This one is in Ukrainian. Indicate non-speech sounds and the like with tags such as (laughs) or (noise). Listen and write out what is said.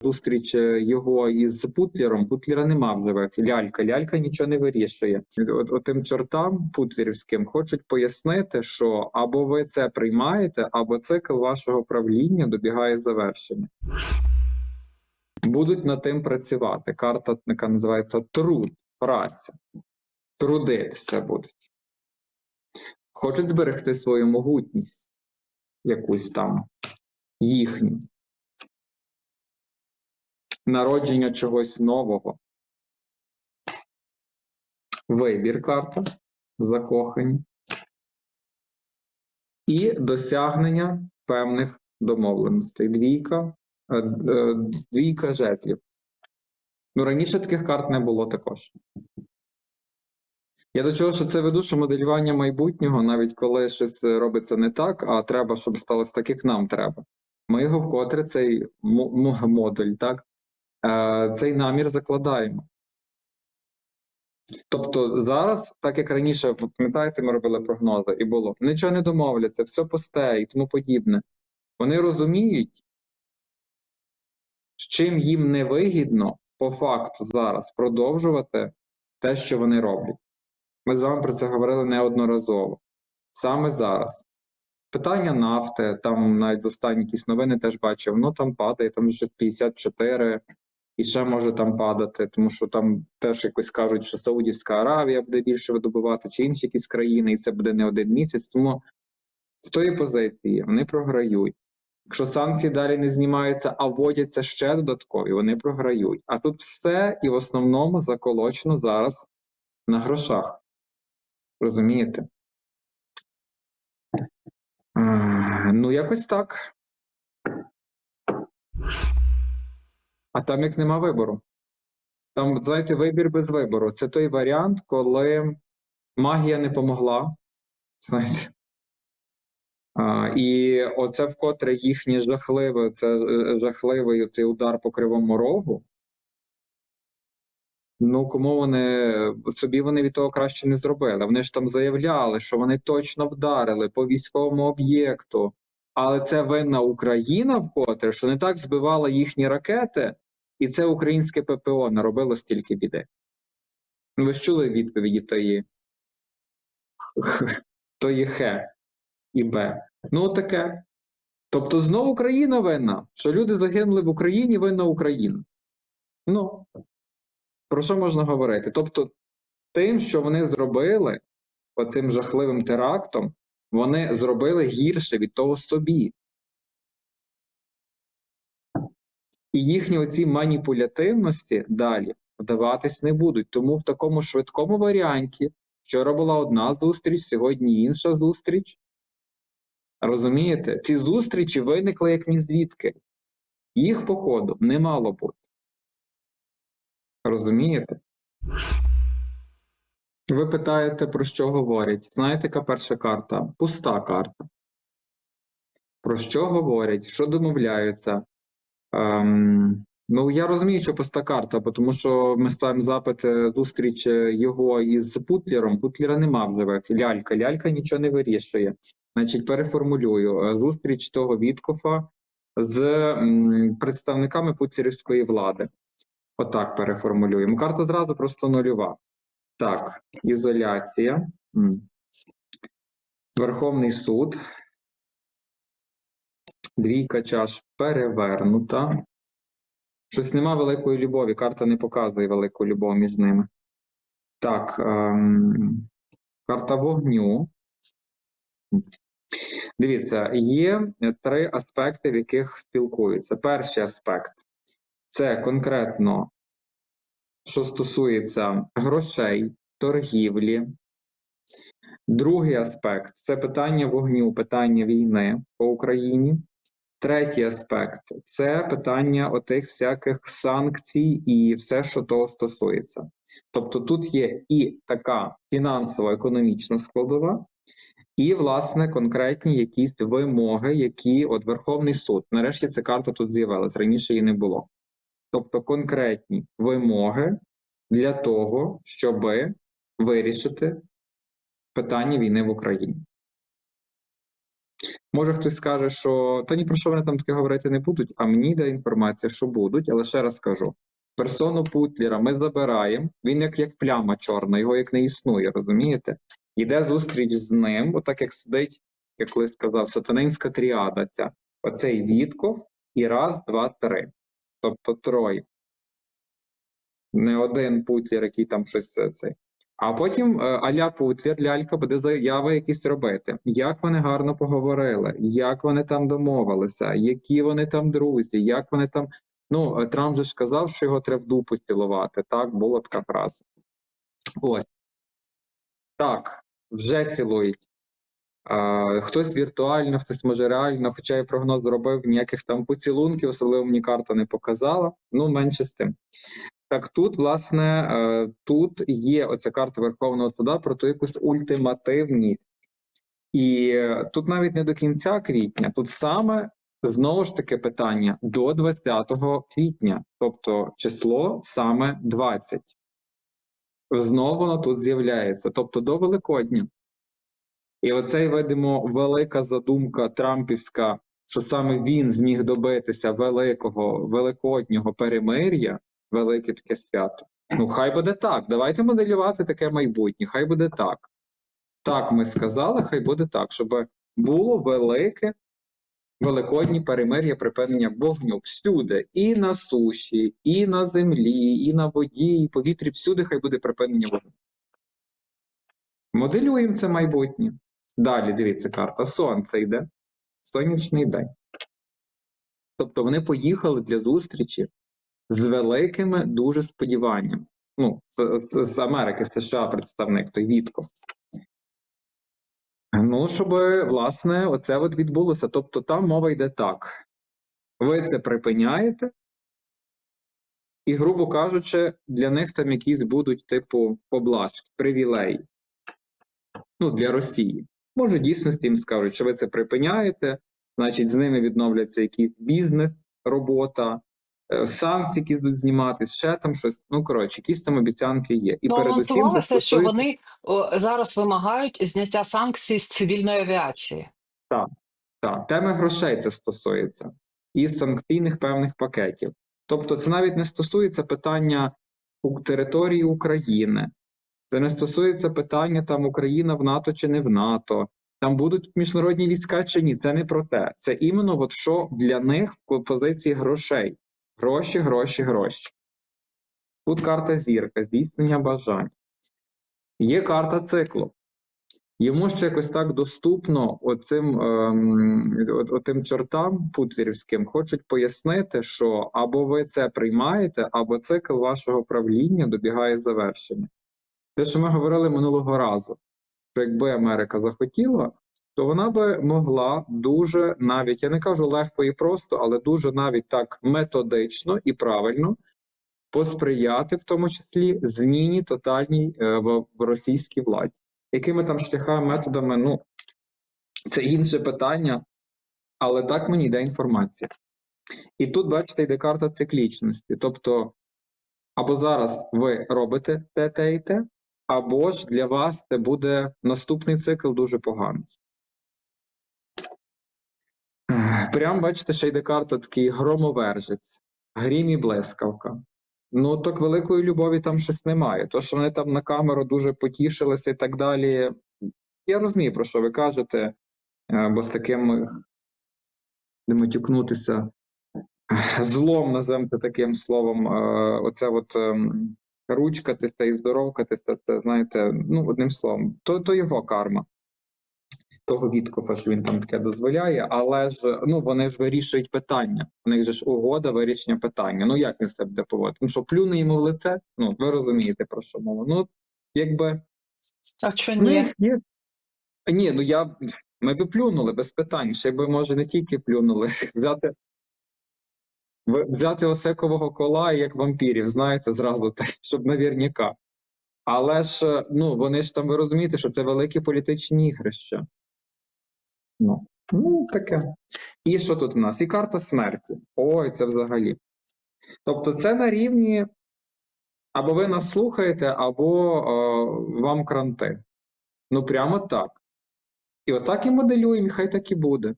зустріч е, його із Путлером. Путлера нема в живих. Лялька. Лялька нічого не вирішує. От, от тим чортам путлерівським хочуть пояснити, що або ви це приймаєте, або цикл вашого правління добігає завершення. Будуть над тим працювати. Карта, яка називається труд, праця. Трудитися будуть. Хочуть зберегти свою могутність, якусь там їхню. Народження чогось нового. Вибір карта. Закохані. І досягнення певних домовленостей. Двійка, е, е, двійка жезлів. Ну, раніше таких карт не було також. Я до чого що це веду, що моделювання майбутнього, навіть коли щось робиться не так, а треба, щоб сталося так, як нам треба. Ми його вкотре цей мо- мо- модуль, так, цей намір закладаємо. Тобто зараз, так як раніше, пам'ятаєте, ми робили прогнози, і було нічого не домовляться, все пусте і тому подібне. Вони розуміють, з чим їм невигідно по факту зараз продовжувати те, що вони роблять. Ми з вами про це говорили неодноразово. Саме зараз. Питання нафти, там навіть останні якісь новини теж бачив, ну там падає, там вже 54 і ще може там падати, тому що там теж якось кажуть, що Саудівська Аравія буде більше видобувати, чи інші якісь країни, і це буде не один місяць. Тому з тої позиції вони програють. Якщо санкції далі не знімаються, а вводяться ще додаткові, вони програють. А тут все і в основному заколочено зараз на грошах. Розумієте? Ну, якось так. А там як нема вибору. Там, знаєте, вибір без вибору. Це той варіант, коли магія не помогла. Знаєте. А, і оце вкотре їхнє жахливе, це е, жахливий цей удар по кривому рогу. Ну, кому вони собі вони від того краще не зробили. Вони ж там заявляли, що вони точно вдарили по військовому об'єкту, але це винна Україна вкотре, що не так збивала їхні ракети, і це українське ППО наробило стільки біди. Ви ж чули відповіді тої, тої Х і Б. Ну, таке. Тобто, знову Україна винна, що люди загинули в Україні, винна Україна. Ну. Про що можна говорити? Тобто, тим, що вони зробили оцим жахливим терактом, вони зробили гірше від того собі. І їхні оці маніпулятивності далі вдаватись не будуть. Тому в такому швидкому варіанті вчора була одна зустріч, сьогодні інша зустріч. Розумієте? Ці зустрічі виникли як ні звідки. Їх, походу, не мало бути. Розумієте? Ви питаєте, про що говорять? Знаєте, яка перша карта? Пуста карта. Про що говорять? Що домовляються? Ем, ну, я розумію, що пуста карта, тому що ми ставимо запит е, зустріч е, його із Путлером. Путлера нема в живих. Лялька. Лялька нічого не вирішує. Значить, переформулюю. Е, Зустріч того Віткофа з представниками путлерівської влади. Отак переформулюємо. Карта зразу просто нульова. Так, ізоляція. Верховний суд. Двійка чаш перевернута. Щось нема великої любові. Карта не показує велику любов між ними. Так. Ем, карта вогню. Дивіться, є три аспекти, в яких спілкуються. Перший аспект це конкретно, що стосується грошей, торгівлі. Другий аспект це питання вогню, питання війни по Україні. Третій аспект це питання отих всяких санкцій і все, що того стосується. Тобто тут є і така фінансово-економічна складова, і, власне, конкретні якісь вимоги, які от Верховний суд. Нарешті ця карта тут з'явилась, раніше її не було. Тобто конкретні вимоги для того, щоб вирішити питання війни в Україні. Може хтось скаже, що та ні про що вони там таке говорити не будуть, а мені йде інформація, що будуть, але ще раз кажу: персону Путлера ми забираємо, він як, як пляма чорна, його як не існує, розумієте? Йде зустріч з ним, отак як сидить, як колись сказав, сатанинська тріада ця. Оцей Вітков і раз, два, три. Тобто троє. Не один Путлер, який там щось це. цей. А потім е, аля Путлер, лялька буде заяви якісь робити. Як вони гарно поговорили, як вони там домовилися, які вони там друзі, як вони там. Ну, е, Трамп же ж казав, що його треба в дупу цілувати. Так, була така фраза. Ось. Так, вже цілують. Хтось віртуально, хтось може реально, хоча я прогноз зробив, ніяких там поцілунків, особливо мені карта не показала. Ну, менше з тим. Так тут, власне, е, тут є оця карта Верховного суда про ту якусь ультимативність. І тут навіть не до кінця квітня, тут саме знову ж таки питання до 20 квітня, тобто число саме 20. Знову воно тут з'являється, тобто до Великодня. І оцей, видимо, велика задумка Трампівська, що саме він зміг добитися великого великоднього перемир'я, велике таке свято. Ну, хай буде так. Давайте моделювати таке майбутнє. Хай буде так. Так, ми сказали, хай буде так, щоб було велике великоднє перемир'я припинення вогню всюди, і на суші, і на землі, і на воді, і повітрі, всюди хай буде припинення вогню. Моделюємо це майбутнє. Далі дивіться карта. Сонце йде. Сонячний день. Тобто вони поїхали для зустрічі з великими дуже сподіваннями. Ну, з, з- Америки, з США представник, той Вітков. Ну, щоб, власне, оце от відбулося. Тобто там мова йде так. Ви це припиняєте, і, грубо кажучи, для них там якісь будуть, типу, поблажки, привілеї. Ну, для Росії. Може, дійсності їм скажуть, що ви це припиняєте, значить, з ними відновляться якийсь бізнес, робота, е, санкції, які будуть зніматись, ще там щось. Ну, коротше, якісь там обіцянки є. І Ну, передусім це що вони о, зараз вимагають зняття санкцій з цивільної авіації. Так, теми грошей це стосується і санкційних певних пакетів. Тобто, це навіть не стосується питання у території України, це не стосується питання там Україна в НАТО чи не в НАТО, там будуть міжнародні війська чи ні. Це не про те. Це іменно от що для них в позиції грошей. Гроші, гроші, гроші. Тут карта зірка, здійснення бажань. Є карта циклу. Йому ще якось так доступно оцим, ем, от- отим чортам путлерівським хочуть пояснити, що або ви це приймаєте, або цикл вашого правління добігає завершення. Те, що ми говорили минулого разу, що якби Америка захотіла, то вона би могла дуже навіть, я не кажу легко і просто, але дуже навіть так методично і правильно посприяти, в тому числі, зміні тотальній е, в, в російській владі. Якими там шляхами, методами, ну це інше питання, але так мені йде інформація. І тут, бачите, йде карта циклічності. Тобто, або зараз ви робите те, те і те, або ж для вас це буде наступний цикл дуже поганий. Прям бачите, ще йде карта такий громовержець, грім і блискавка. Ну, так великої любові там щось немає. То, що вони там на камеру дуже потішилися і так далі. Я розумію, про що ви кажете, е, бо з таким матюкнутися злом, називаємо таким словом, е, оце от ем, ручкатися і здоровкатися, це, знаєте, ну, одним словом, то, то його карма. Того Віткофа, що він там таке дозволяє, але ж ну вони ж вирішують питання. У них же ж угода вирішення питання. Ну як він себе буде поводити? Ну що плюне йому в лице? Ну ви розумієте про що мова. Ну якби А що ну, ні? їх. Ні, ну я ми би плюнули без питань. Ще би може не тільки плюнули, (laughs) взяти взяти осекового кола як вампірів, знаєте, зразу так, (laughs) щоб навірняка. Але ж ну вони ж там ви розумієте, що це великі політичні ігрища. Ну, ну таке. І що тут у нас? І карта смерті. Ой, це взагалі. Тобто, це на рівні або ви нас слухаєте, або е, вам кранти. Ну, прямо так. І отак і моделюємо, і хай так і буде.